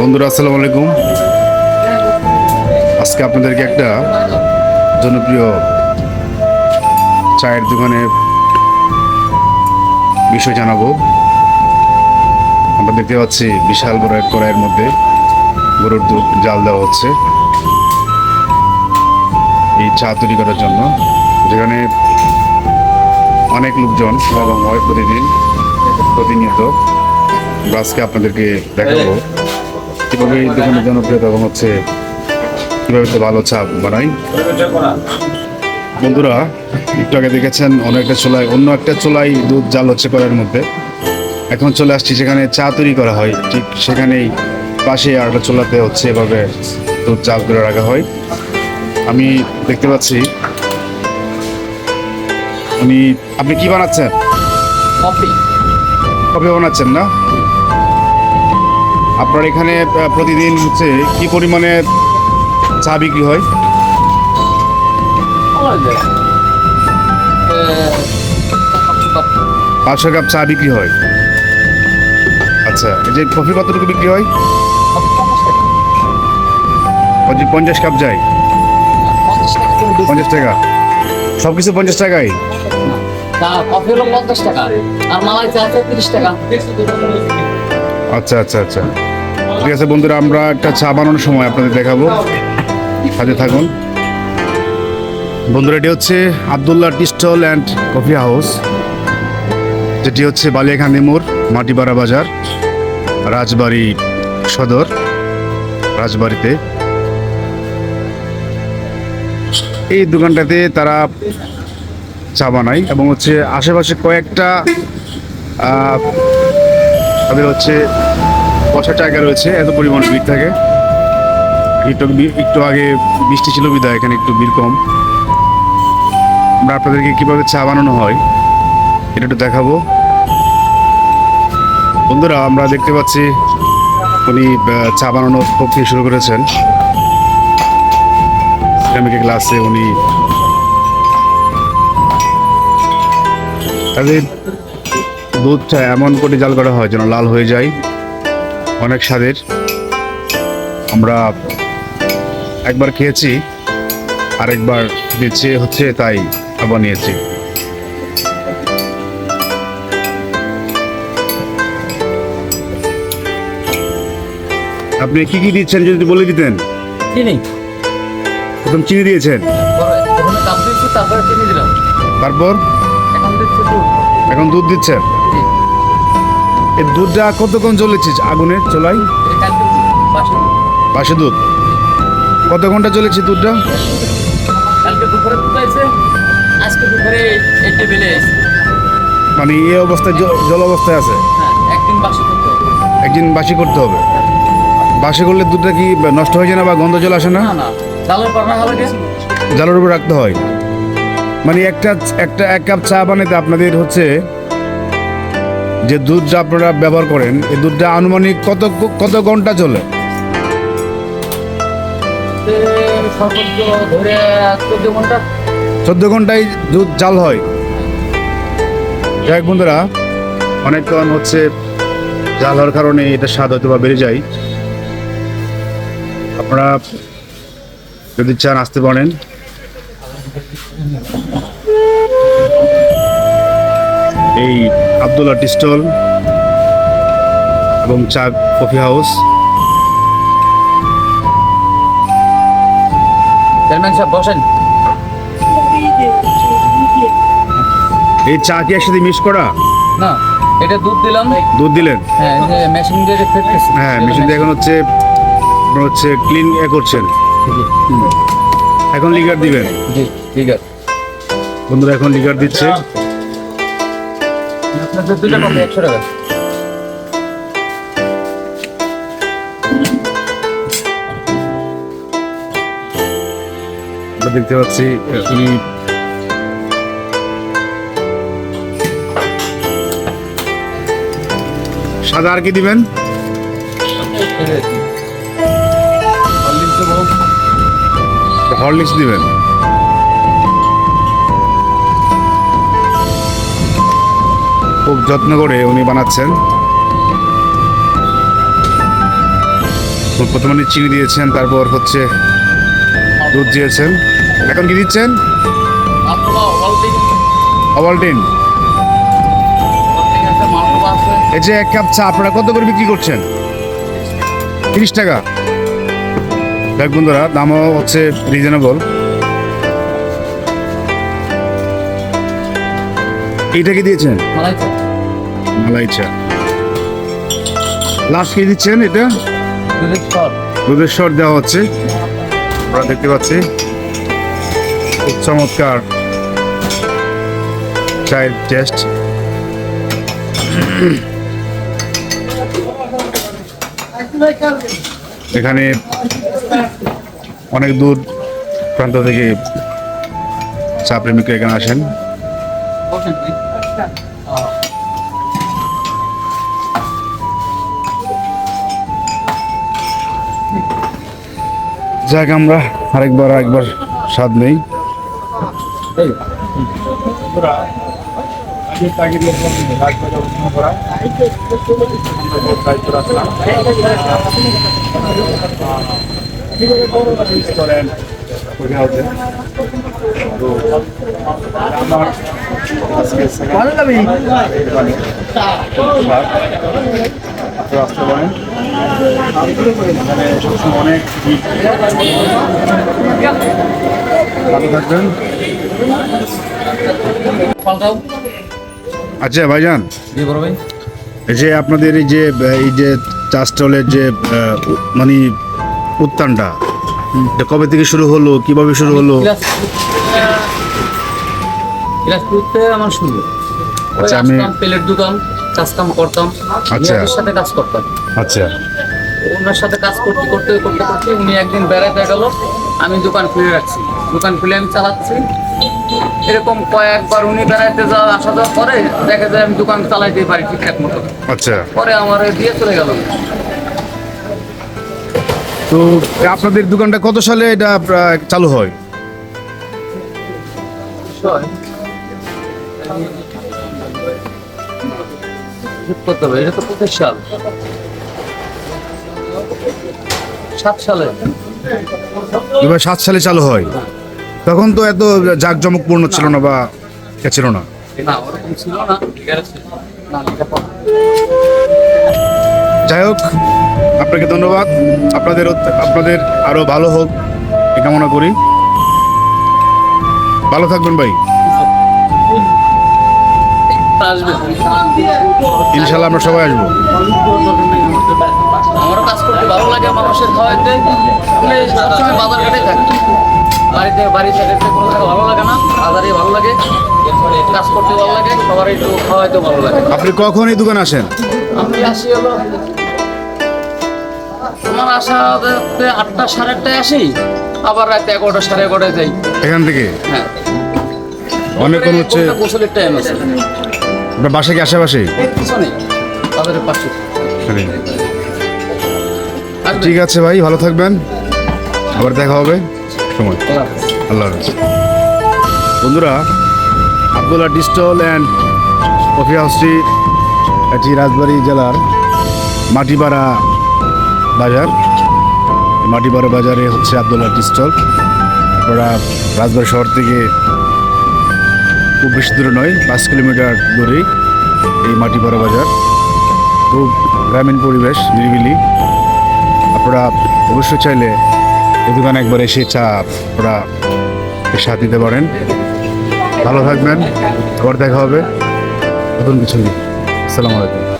বন্ধুরা, আসসালামু আলাইকুম। আজকে আপনাদেরকে একটা জনপ্রিয় চায়ের দোকানের বিষয় জানাব। আমরা দেখতে পাচ্ছি বিশাল বড় এক কড়াইয়ের মধ্যে গরুর দুধ, জাল দেওয়া হচ্ছে। এই চা তৈরি করার জন্য, যেখানে অনেক লোকজন সমাগম হয় প্রতিদিন প্রতিনিয়ত আজকে আপনাদেরকে দেখাবো কীভাবে এই দোকানের জনপ্রিয়তা এবং হচ্ছে কীভাবে তো ভালো চা বানাই। বন্ধুরা একটু আগে দেখেছেন অন্য একটা চুলায় অন্য একটা চোলাই দুধ জাল হচ্ছে কড়াইয়ের মধ্যে। এখন চলে আসছি সেখানে চা তৈরি করা হয়। ঠিক সেখানেই পাশে আর একটা চুলাতে হচ্ছে এভাবে দুধ জাল করে রাখা হয়। আমি দেখতে পাচ্ছি উনি আপনি কি বানাচ্ছেন? কফি। কফি বানাচ্ছেন না? আপনার এখানে প্রতিদিন হচ্ছে কি পরিমাণে চা বিক্রি হয়? পাঁচশো কাপ চা বিক্রি হয়। আচ্ছা এই যে কফি কতটুকু বিক্রি হয়? পঞ্চাশ কাপ যায়। পঞ্চাশ টাকা। সব কিছু পঞ্চাশ টাকাই? কফি হলো পঞ্চাশ টাকা। আর মালাই চা তিরিশ টাকা। আচ্ছা আচ্ছা আচ্ছা। ঠিক আছে বন্ধুরা, আমরা একটা চা বানানোর সময় আপনাদের দেখাবো। সাথে থাকুন। বন্ধুরা, এটি হচ্ছে Abdullah tea stall and coffee house. যেটি হচ্ছে বালিয়াখান্দি মোড় মাটিপাড়া বাজার, রাজবাড়ি সদর, রাজবাড়িতে। এই দোকানটাতে তারা চা বানায় এবং হচ্ছে আশেপাশে কয়েকটা তাদের হচ্ছে বসার জায়গা রয়েছে, এত পরিমাণ ভিড় থাকে। একটু একটু আগে বৃষ্টি ছিল বিদায়, এখানে একটু ভিড় কম। আমরা আপনাদেরকে কীভাবে চা বানানো হয়, এটা একটু দেখাবো। বন্ধুরা, আমরা দেখতে পাচ্ছি উনি চা বানানোর প্রক্রিয়া শুরু করেছেন। সিরামিকের গ্লাসে উনি তাদের দুধটা এমন করে জাল করা হয় যেন লাল হয়ে যায়। অনেক স্বাদের। আমরা একবার খেয়েছি আরেকবার দিচ্ছে হচ্ছে তাই আবার নিয়েছি আপনি কি কি দিচ্ছেন যদি বলে দিতেন? চিনি প্রথম চিনি দিয়েছেন। তারপরে এখন দুধ দিচ্ছেন? এই দুধটা কতক্ষণ চলেছে আগুনের চলাই। পাশে দুধ। কত ঘণ্টা চলেছে দুধটা? মানে এই অবস্থায় জল অবস্থায় আছে? একদিন বাসি করতে হবে। বাসি করলে দুধটা কি নষ্ট হয়ে যায় না বা গন্ধ জল আসে না? জালের উপর রাখতে হয়। মানে একটা একটা এক কাপ চা বানাতে আপনাদের হচ্ছে যে দুধটা আপনারা ব্যবহার করেন, এই দুধটা আনুমানিক কত কত ঘণ্টা চলে? চোদ্দ ঘণ্টা ঘন্টায় দুধ জাল হয়। যাই বন্ধুরা অনেকক্ষণ হচ্ছে জাল হওয়ার কারণে এটা স্বাদ হয়তো বা বেড়ে যায়। আপনারা যদি চান আসতে পারেন। এই আবদুল্লাহ টি স্টল এবং চা কফি হাউস। চেয়ারম্যান সাহেব বসেন। এই চা কি একসাথে মিক্স করা? না এটা দুধ দিলাম। দুধ দিলেন? হ্যাঁ মেশিন দিয়ে যে হ্যাঁ মেশিন দিয়ে এখন হচ্ছে আপনার হচ্ছে ক্লিন এ করছেন। এখন লিগার দিবেন? জি আছে বন্ধুরা এখন লিগার দিচ্ছে। আপনাদের দুটো একশো টাকা। দেখতে পাচ্ছি উনি সাদা আর কি দিবেন? হরলিক্স দিবেন। খুব যত্ন করে উনি বানাচ্ছেন। প্রথমে উনি চিনি দিয়েছেন, তারপর হচ্ছে দুধ দিয়েছেন। এখন কি দিচ্ছেন? অবাল্টিন এই যে এক কাপ চা, আপনারা কত করে বিক্রি করছেন? তিরিশ টাকা। দেখ বন্ধুরা, দামও হচ্ছে রিজনেবল এইটা কি দিয়েছেন? মালাই চা লাস্ট কি দিচ্ছেন এটা? দুধের শট দেওয়া হচ্ছে। আমরা দেখতে পাচ্ছি। খুব চমৎকার। চায়ের টেস্ট। এখানে অনেক দূর প্রান্ত থেকে চা প্রেমিক এখানে আসেন। বসেন। যাক আমরা আরেকবার আরেকবার স্বাদ নেই। আচ্ছা ভাইজান। যে আপনাদের এই যে এই যে চা স্টলের যে মানে উত্থানটা কবে থেকে শুরু হলো, কীভাবে শুরু হলো? ক্লাস আমার শুরু আচ্ছা, আমি- পেলের দোকান কাজ কাম করতাম। আচ্ছা। মেয়েদের সাথে কাজ করতাম। আচ্ছা। ওনার সাথে কাজ করতে করতে করতে করতে উনি একদিন বেড়াতে গেল। আমি দোকান খুলে রাখছি। দোকান খুলে আমি চালাচ্ছি। এরকম কয়েকবার উনি বেড়াতে যাওয়া আসা যাওয়া করে দেখা যায় আমি দোকান চালাইতে পারি ঠিকঠাক মতো। আচ্ছা। পরে আমার দিয়ে চলে গেল। তো আপনাদের দোকানটা কত সালে এটা চালু হয়? করতে হবে এটা তো পঁচিশ সাল সাত সালে। এবার সাত সালে চালু হয়। তখন তো এত জাঁকজমকপূর্ণ ছিল না বা ছিল না। যাই হোক আপনাকে ধন্যবাদ। আপনাদের আপনাদের আরও ভালো হোক এ কামনা করি। ভালো থাকবেন ভাই। আসবে। ইনশাল্লাহ আমরা সবাই আসব। আমারও কাজ করতে ভালো লাগে মানুষের খাওয়াইতে। সবসময় বাজার ঘাটে থাকি বাড়িতে বাড়ি থেকে কোনো জায়গা ভালো লাগে না বাজারে ভালো লাগে। কাজ করতে ভালো লাগে সবার একটু খাওয়াইতে ভালো লাগে। আপনি কখন এই দোকানে আসেন? আমি আসি হলো আমার আসা আটটা সাড়ে আটটায় আসি আবার রাতে এগারোটা সাড়ে এগারোটায় যাই। এখান থেকে? হ্যাঁ। অনেকক্ষণ হচ্ছে গোসলের টাইম আছে। আপনার বাসা কি আশেপাশে? ঠিক আছে ভাই ভালো থাকবেন। আবার দেখা হবে। সময়। আল্লাহ হাফেজ। বন্ধুরা Abdullah tea stall and coffee হাউসটি এটি রাজবাড়ী জেলার মাটিপাড়া বাজার। মাটিপাড়া বাজারে হচ্ছে আবদুল্লাহ ডিস্টল আপনারা রাজবাড়ী শহর থেকে খুব বেশি দূরে নয়, পাঁচ কিলোমিটার দূরেই এই মাটি বড় বাজার। খুব গ্রামীণ পরিবেশ, নিরিবিলি। আপনারা অবশ্যই চাইলে এই দোকানে একবার এসে চা আপনারা স্বাদ দিতে পারেন। ভালো থাকবেন আবার দেখা হবে। নতুন কিছু নেই আসসালামু আলাইকুম।